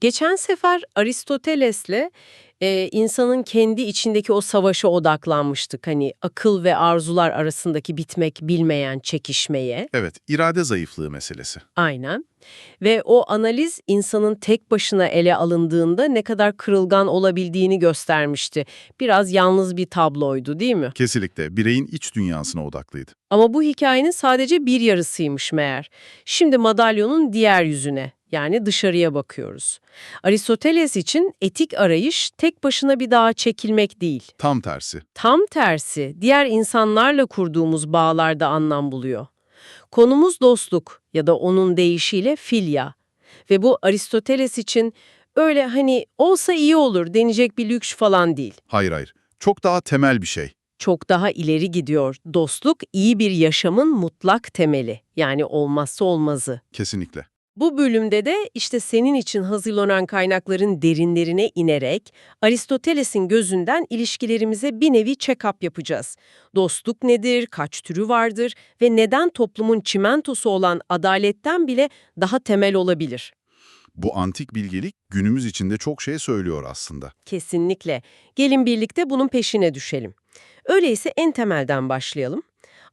Geçen sefer Aristoteles'le e, insanın kendi içindeki o savaşa odaklanmıştık. Hani akıl ve arzular arasındaki bitmek bilmeyen çekişmeye. Evet, irade zayıflığı meselesi. Aynen. Ve o analiz insanın tek başına ele alındığında ne kadar kırılgan olabildiğini göstermişti. Biraz yalnız bir tabloydu değil mi? Kesinlikle bireyin iç dünyasına odaklıydı. Ama bu hikayenin sadece bir yarısıymış meğer. Şimdi madalyonun diğer yüzüne, yani dışarıya bakıyoruz. Aristoteles için etik arayış tek başına bir dağa çekilmek değil. Tam tersi. Tam tersi, diğer insanlarla kurduğumuz bağlarda anlam buluyor. Konumuz dostluk ya da onun deyişiyle filya. Ve bu Aristoteles için öyle hani olsa iyi olur denecek bir lüks falan değil. Hayır hayır. Çok daha temel bir şey. Çok daha ileri gidiyor. Dostluk iyi bir yaşamın mutlak temeli. Yani olmazsa olmazı. Kesinlikle. Bu bölümde de işte senin için hazırlanan kaynakların derinlerine inerek Aristoteles'in gözünden ilişkilerimize bir nevi check-up yapacağız. Dostluk nedir, kaç türü vardır ve neden toplumun çimentosu olan adaletten bile daha temel olabilir? Bu antik bilgelik günümüz içinde çok şey söylüyor aslında. Kesinlikle. Gelin birlikte bunun peşine düşelim. Öyleyse en temelden başlayalım.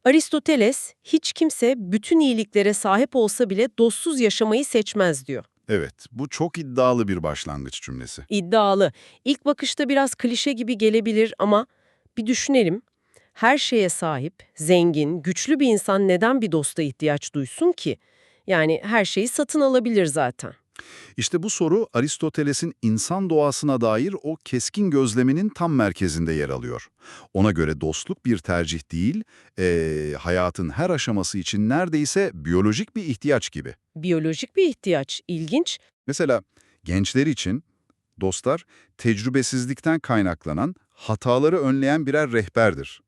Aristoteles, hiç kimse bütün iyiliklere sahip olsa bile dostsuz yaşamayı seçmez diyor. Evet, bu çok iddialı bir başlangıç cümlesi. İddialı. İlk bakışta biraz klişe gibi gelebilir ama bir düşünelim. Her şeye sahip, zengin, güçlü bir insan neden bir dosta ihtiyaç duysun ki? Yani her şeyi satın alabilir zaten. İşte bu soru Aristoteles'in insan doğasına dair o keskin gözleminin tam merkezinde yer alıyor. Ona göre dostluk bir tercih değil, eee, hayatın her aşaması için neredeyse biyolojik bir ihtiyaç gibi. Biyolojik bir ihtiyaç. İlginç. Mesela gençler için dostlar tecrübesizlikten kaynaklanan, hataları önleyen birer rehberdir.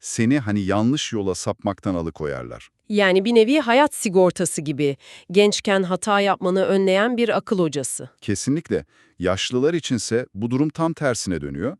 Seni hani yanlış yola sapmaktan alıkoyarlar. Yani bir nevi hayat sigortası gibi. Gençken hata yapmanı önleyen bir akıl hocası. Kesinlikle. Yaşlılar içinse bu durum tam tersine dönüyor.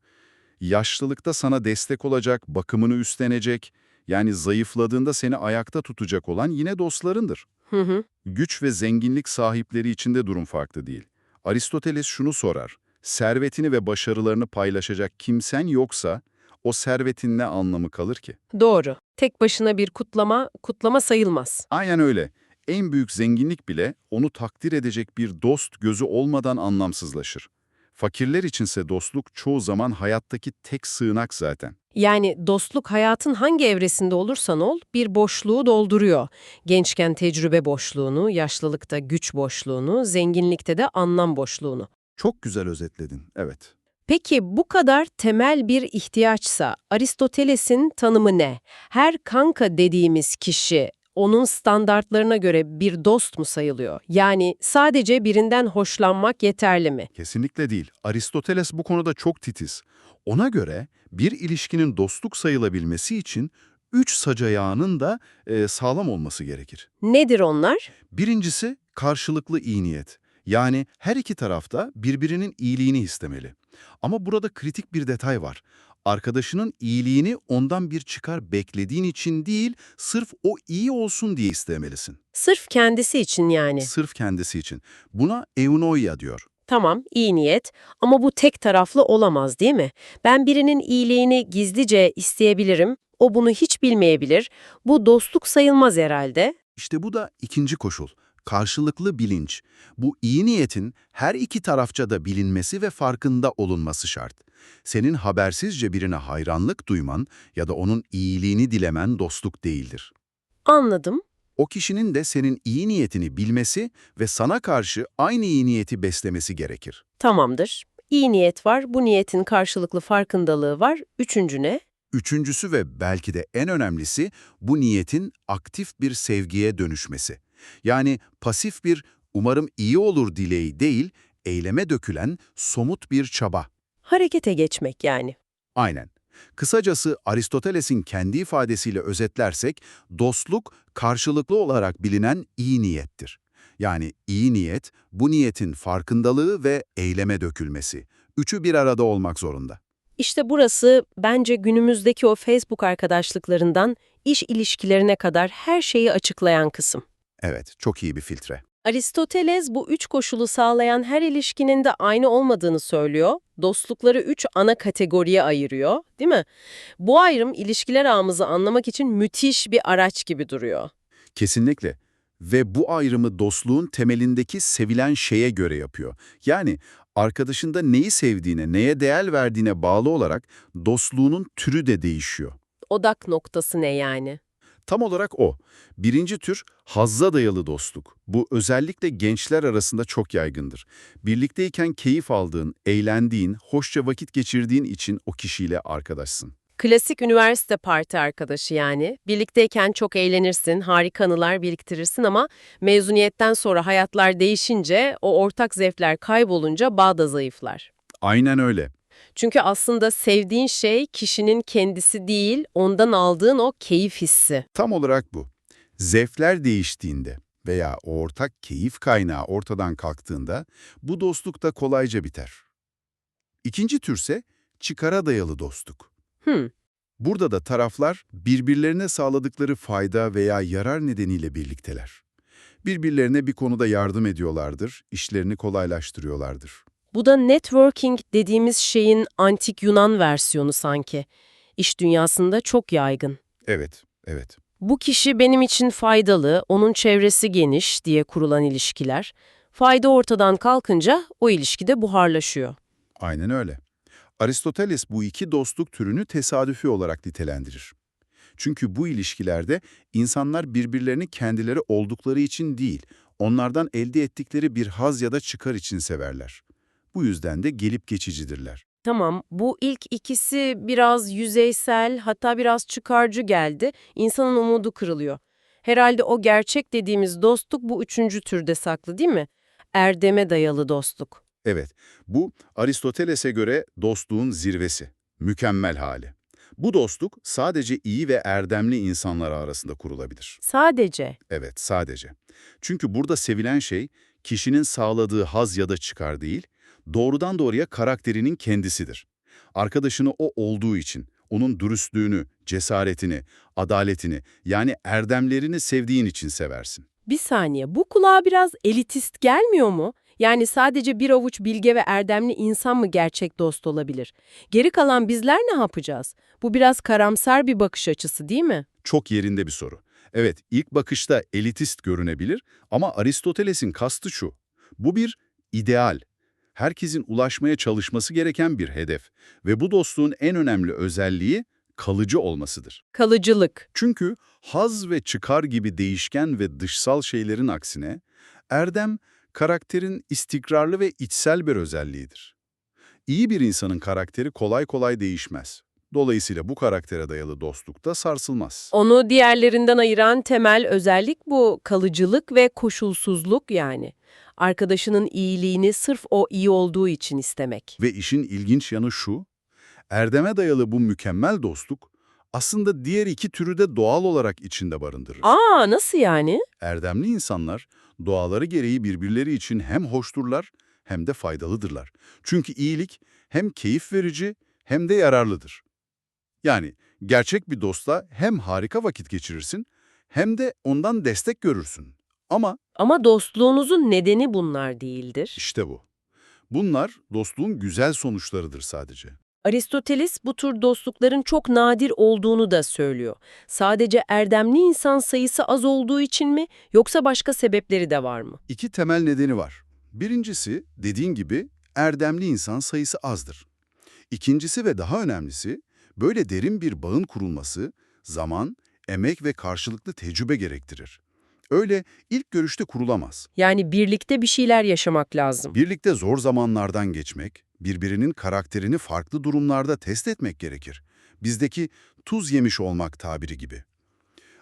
Yaşlılıkta sana destek olacak, bakımını üstlenecek, yani zayıfladığında seni ayakta tutacak olan yine dostlarındır. Hı hı. Güç ve zenginlik sahipleri için de durum farklı değil. Aristoteles şunu sorar, servetini ve başarılarını paylaşacak kimsen yoksa o servetin ne anlamı kalır ki? Doğru. Tek başına bir kutlama, kutlama sayılmaz. Aynen öyle. En büyük zenginlik bile onu takdir edecek bir dost gözü olmadan anlamsızlaşır. Fakirler içinse dostluk çoğu zaman hayattaki tek sığınak zaten. Yani dostluk hayatın hangi evresinde olursan ol bir boşluğu dolduruyor. Gençken tecrübe boşluğunu, yaşlılıkta güç boşluğunu, zenginlikte de anlam boşluğunu. Çok güzel özetledin, evet. Peki bu kadar temel bir ihtiyaçsa Aristoteles'in tanımı ne? Her kanka dediğimiz kişi onun standartlarına göre bir dost mu sayılıyor? Yani sadece birinden hoşlanmak yeterli mi? Kesinlikle değil. Aristoteles bu konuda çok titiz. Ona göre bir ilişkinin dostluk sayılabilmesi için üç sac ayağının da e, sağlam olması gerekir. Nedir onlar? Birincisi karşılıklı iyi niyet. Yani her iki tarafta birbirinin iyiliğini istemeli. Ama burada kritik bir detay var. Arkadaşının iyiliğini ondan bir çıkar beklediğin için değil, sırf o iyi olsun diye istemelisin. Sırf kendisi için yani. Sırf kendisi için. Buna eunoia diyor. Tamam, iyi niyet ama bu tek taraflı olamaz değil mi? Ben birinin iyiliğini gizlice isteyebilirim, o bunu hiç bilmeyebilir. Bu dostluk sayılmaz herhalde. İşte bu da ikinci koşul. Karşılıklı bilinç. Bu iyi niyetin her iki tarafça da bilinmesi ve farkında olunması şart. Senin habersizce birine hayranlık duyman ya da onun iyiliğini dilemen dostluk değildir. Anladım. O kişinin de senin iyi niyetini bilmesi ve sana karşı aynı iyi niyeti beslemesi gerekir. Tamamdır. İyi niyet var, bu niyetin karşılıklı farkındalığı var. Üçüncü ne? Üçüncüsü ve belki de en önemlisi bu niyetin aktif bir sevgiye dönüşmesi. Yani pasif bir umarım iyi olur dileği değil, eyleme dökülen somut bir çaba. Harekete geçmek yani. Aynen. Kısacası Aristoteles'in kendi ifadesiyle özetlersek, dostluk karşılıklı olarak bilinen iyi niyettir. Yani iyi niyet, bu niyetin farkındalığı ve eyleme dökülmesi. Üçü bir arada olmak zorunda. İşte burası bence günümüzdeki o Facebook arkadaşlıklarından iş ilişkilerine kadar her şeyi açıklayan kısım. Evet, çok iyi bir filtre. Aristoteles bu üç koşulu sağlayan her ilişkinin de aynı olmadığını söylüyor. Dostlukları üç ana kategoriye ayırıyor, değil mi? Bu ayrım ilişkiler ağımızı anlamak için müthiş bir araç gibi duruyor. Kesinlikle. Ve bu ayrımı dostluğun temelindeki sevilen şeye göre yapıyor. Yani arkadaşında neyi sevdiğine, neye değer verdiğine bağlı olarak dostluğunun türü de değişiyor. Odak noktası ne yani? Tam olarak o. Birinci tür hazza dayalı dostluk. Bu özellikle gençler arasında çok yaygındır. Birlikteyken keyif aldığın, eğlendiğin, hoşça vakit geçirdiğin için o kişiyle arkadaşsın. Klasik üniversite parti arkadaşı yani. Birlikteyken çok eğlenirsin, harika anılar biriktirirsin ama mezuniyetten sonra hayatlar değişince, o ortak zevkler kaybolunca bağ da zayıflar. Aynen öyle. Çünkü aslında sevdiğin şey kişinin kendisi değil, ondan aldığın o keyif hissi. Tam olarak bu. Zevkler değiştiğinde veya o ortak keyif kaynağı ortadan kalktığında bu dostluk da kolayca biter. İkinci türse çıkara dayalı dostluk. Hmm, Burada da taraflar birbirlerine sağladıkları fayda veya yarar nedeniyle birlikteler. Birbirlerine bir konuda yardım ediyorlardır, işlerini kolaylaştırıyorlardır. Bu da networking dediğimiz şeyin antik Yunan versiyonu sanki. İş dünyasında çok yaygın. Evet, evet. Bu kişi benim için faydalı, onun çevresi geniş diye kurulan ilişkiler. Fayda ortadan kalkınca o ilişki de buharlaşıyor. Aynen öyle. Aristoteles bu iki dostluk türünü tesadüfi olarak nitelendirir. Çünkü bu ilişkilerde insanlar birbirlerini kendileri oldukları için değil, onlardan elde ettikleri bir haz ya da çıkar için severler. Bu yüzden de gelip geçicidirler. Tamam, bu ilk ikisi biraz yüzeysel, hatta biraz çıkarcı geldi. İnsanın umudu kırılıyor. Herhalde o gerçek dediğimiz dostluk bu üçüncü türde saklı değil mi? Erdeme dayalı dostluk. Evet, bu Aristoteles'e göre dostluğun zirvesi, mükemmel hali. Bu dostluk sadece iyi ve erdemli insanlar arasında kurulabilir. Sadece. Evet, sadece. Çünkü burada sevilen şey, kişinin sağladığı haz ya da çıkar değil, doğrudan doğruya karakterinin kendisidir. Arkadaşını o olduğu için, onun dürüstlüğünü, cesaretini, adaletini, yani erdemlerini sevdiğin için seversin. Bir saniye, bu kulağa biraz elitist gelmiyor mu? Yani sadece bir avuç bilge ve erdemli insan mı gerçek dost olabilir? Geri kalan bizler ne yapacağız? Bu biraz karamsar bir bakış açısı değil mi? Çok yerinde bir soru. Evet, ilk bakışta elitist görünebilir ama Aristoteles'in kastı şu. Bu bir ideal. Herkesin ulaşmaya çalışması gereken bir hedef ve bu dostluğun en önemli özelliği kalıcı olmasıdır. Kalıcılık. Çünkü haz ve çıkar gibi değişken ve dışsal şeylerin aksine, erdem, karakterin istikrarlı ve içsel bir özelliğidir. İyi bir insanın karakteri kolay kolay değişmez. Dolayısıyla bu karaktere dayalı dostluk da sarsılmaz. Onu diğerlerinden ayıran temel özellik bu kalıcılık ve koşulsuzluk yani. Arkadaşının iyiliğini sırf o iyi olduğu için istemek. Ve işin ilginç yanı şu, erdeme dayalı bu mükemmel dostluk aslında diğer iki türü de doğal olarak içinde barındırır. Aa nasıl yani? Erdemli insanlar doğaları gereği birbirleri için hem hoşturlar hem de faydalıdırlar. Çünkü iyilik hem keyif verici hem de yararlıdır. Yani gerçek bir dostla hem harika vakit geçirirsin hem de ondan destek görürsün. Ama Ama dostluğunuzun nedeni bunlar değildir. işte bu. Bunlar dostluğun güzel sonuçlarıdır sadece. Aristoteles bu tür dostlukların çok nadir olduğunu da söylüyor. Sadece erdemli insan sayısı az olduğu için mi yoksa başka sebepleri de var mı? İki temel nedeni var. Birincisi, dediğin gibi erdemli insan sayısı azdır. İkincisi ve daha önemlisi, böyle derin bir bağın kurulması, zaman, emek ve karşılıklı tecrübe gerektirir. Öyle ilk görüşte kurulamaz. Yani birlikte bir şeyler yaşamak lazım. Birlikte zor zamanlardan geçmek, birbirinin karakterini farklı durumlarda test etmek gerekir. Bizdeki tuz yemiş olmak tabiri gibi.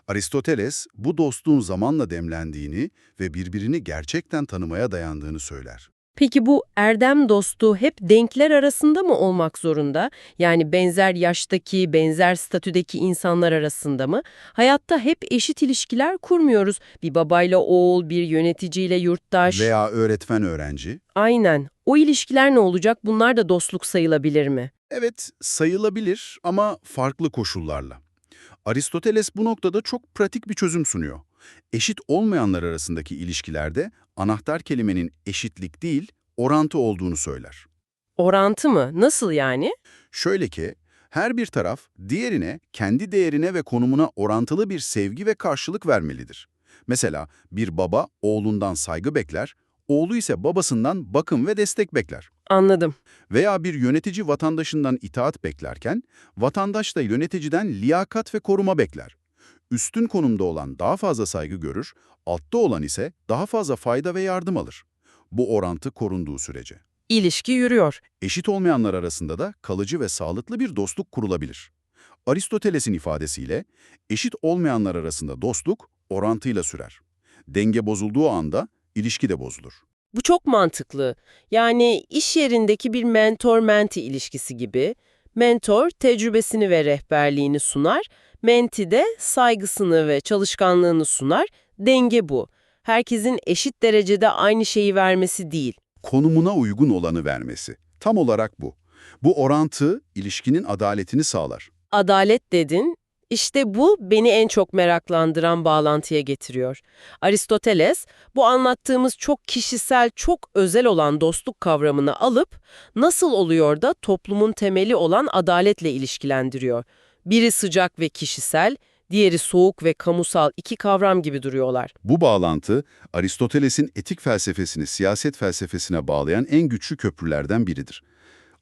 Aristoteles bu dostluğun zamanla demlendiğini ve birbirini gerçekten tanımaya dayandığını söyler. Peki bu erdem dostu hep denkler arasında mı olmak zorunda? Yani benzer yaştaki, benzer statüdeki insanlar arasında mı? Hayatta hep eşit ilişkiler kurmuyoruz. Bir babayla oğul, bir yöneticiyle yurttaş. Veya öğretmen-öğrenci. Aynen. O ilişkiler ne olacak? Bunlar da dostluk sayılabilir mi? Evet, sayılabilir ama farklı koşullarla. Aristoteles bu noktada çok pratik bir çözüm sunuyor. Eşit olmayanlar arasındaki ilişkilerde anahtar kelimenin eşitlik değil, orantı olduğunu söyler. Orantı mı? Nasıl yani? Şöyle ki, her bir taraf diğerine kendi değerine ve konumuna orantılı bir sevgi ve karşılık vermelidir. Mesela bir baba oğlundan saygı bekler, oğlu ise babasından bakım ve destek bekler. Anladım. Veya bir yönetici vatandaşından itaat beklerken, vatandaş da yöneticiden liyakat ve koruma bekler. Üstün konumda olan daha fazla saygı görür, altta olan ise daha fazla fayda ve yardım alır. Bu orantı korunduğu sürece. İlişki yürüyor. Eşit olmayanlar arasında da kalıcı ve sağlıklı bir dostluk kurulabilir. Aristoteles'in ifadesiyle, eşit olmayanlar arasında dostluk orantıyla sürer. Denge bozulduğu anda ilişki de bozulur. Bu çok mantıklı. Yani iş yerindeki bir mentor-menti ilişkisi gibi. Mentor tecrübesini ve rehberliğini sunar, menti de saygısını ve çalışkanlığını sunar. Denge bu. Herkesin eşit derecede aynı şeyi vermesi değil. konumuna uygun olanı vermesi. Tam olarak bu. Bu orantı ilişkinin adaletini sağlar. Adalet dedin, işte bu beni en çok meraklandıran bağlantıya getiriyor. Aristoteles, bu anlattığımız çok kişisel, çok özel olan dostluk kavramını alıp nasıl oluyor da toplumun temeli olan adaletle ilişkilendiriyor. Biri sıcak ve kişisel, diğeri soğuk ve kamusal iki kavram gibi duruyorlar. Bu bağlantı Aristoteles'in etik felsefesini siyaset felsefesine bağlayan en güçlü köprülerden biridir.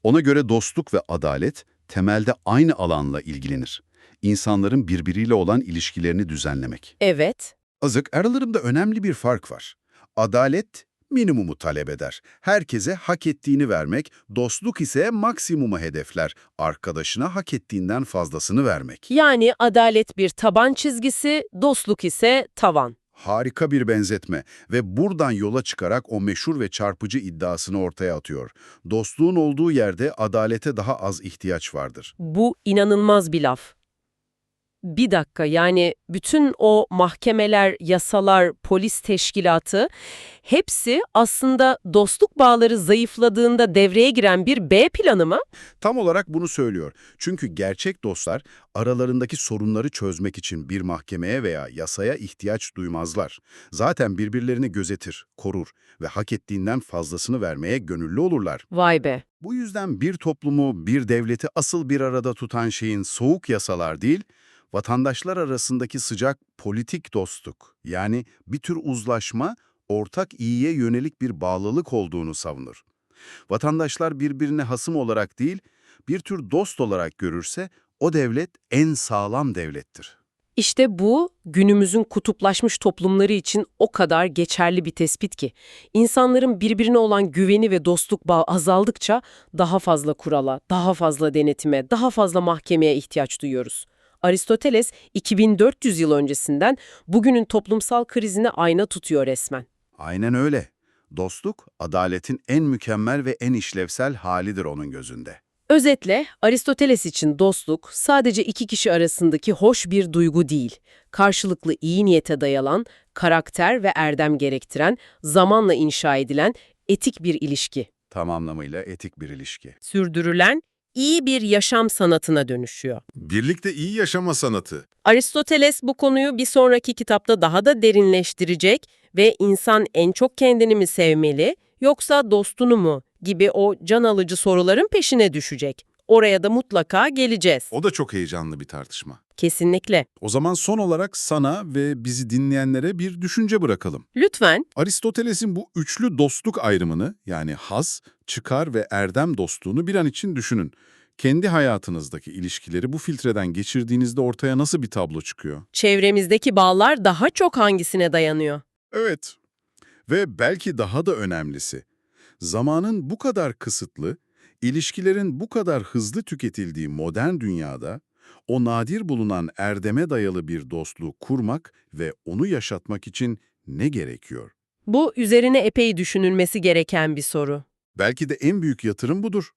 Ona göre dostluk ve adalet temelde aynı alanla ilgilenir. İnsanların birbiriyle olan ilişkilerini düzenlemek. Evet, Azık aralarında önemli bir fark var. Adalet minimumu talep eder. Herkese hak ettiğini vermek, dostluk ise maksimumu hedefler. Arkadaşına hak ettiğinden fazlasını vermek. yani adalet bir taban çizgisi, dostluk ise tavan. Harika bir benzetme ve buradan yola çıkarak o meşhur ve çarpıcı iddiasını ortaya atıyor. Dostluğun olduğu yerde adalete daha az ihtiyaç vardır. Bu inanılmaz bir laf. Bir dakika yani bütün o mahkemeler, yasalar, polis teşkilatı hepsi aslında dostluk bağları zayıfladığında devreye giren bir B planı mı? Tam olarak bunu söylüyor. Çünkü gerçek dostlar aralarındaki sorunları çözmek için bir mahkemeye veya yasaya ihtiyaç duymazlar. Zaten birbirlerini gözetir, korur ve hak ettiğinden fazlasını vermeye gönüllü olurlar. Vay be. Bu yüzden bir toplumu, bir devleti asıl bir arada tutan şeyin soğuk yasalar değil, vatandaşlar arasındaki sıcak politik dostluk, yani bir tür uzlaşma, ortak iyiye yönelik bir bağlılık olduğunu savunur. Vatandaşlar birbirine hasım olarak değil, bir tür dost olarak görürse o devlet en sağlam devlettir. İşte bu günümüzün kutuplaşmış toplumları için o kadar geçerli bir tespit ki. İnsanların birbirine olan güveni ve dostluk bağı azaldıkça daha fazla kurala, daha fazla denetime, daha fazla mahkemeye ihtiyaç duyuyoruz. Aristoteles 2400 yıl öncesinden bugünün toplumsal krizine ayna tutuyor resmen. Aynen öyle. Dostluk, adaletin en mükemmel ve en işlevsel halidir onun gözünde. Özetle Aristoteles için dostluk sadece iki kişi arasındaki hoş bir duygu değil, karşılıklı iyi niyete dayalan, karakter ve erdem gerektiren, zamanla inşa edilen etik bir ilişki. Tam anlamıyla etik bir ilişki. Sürdürülen iyi bir yaşam sanatına dönüşüyor. Birlikte iyi yaşama sanatı. Aristoteles bu konuyu bir sonraki kitapta daha da derinleştirecek ve insan en çok kendini mi sevmeli yoksa dostunu mu gibi o can alıcı soruların peşine düşecek. Oraya da mutlaka geleceğiz. O da çok heyecanlı bir tartışma. Kesinlikle. O zaman son olarak sana ve bizi dinleyenlere bir düşünce bırakalım. Lütfen Aristoteles'in bu üçlü dostluk ayrımını yani haz, çıkar ve erdem dostluğunu bir an için düşünün. Kendi hayatınızdaki ilişkileri bu filtreden geçirdiğinizde ortaya nasıl bir tablo çıkıyor? çevremizdeki bağlar daha çok hangisine dayanıyor? Evet. Ve belki daha da önemlisi, zamanın bu kadar kısıtlı, ilişkilerin bu kadar hızlı tüketildiği modern dünyada, o nadir bulunan erdeme dayalı bir dostluğu kurmak ve onu yaşatmak için ne gerekiyor? Bu üzerine epey düşünülmesi gereken bir soru. Belki de en büyük yatırım budur.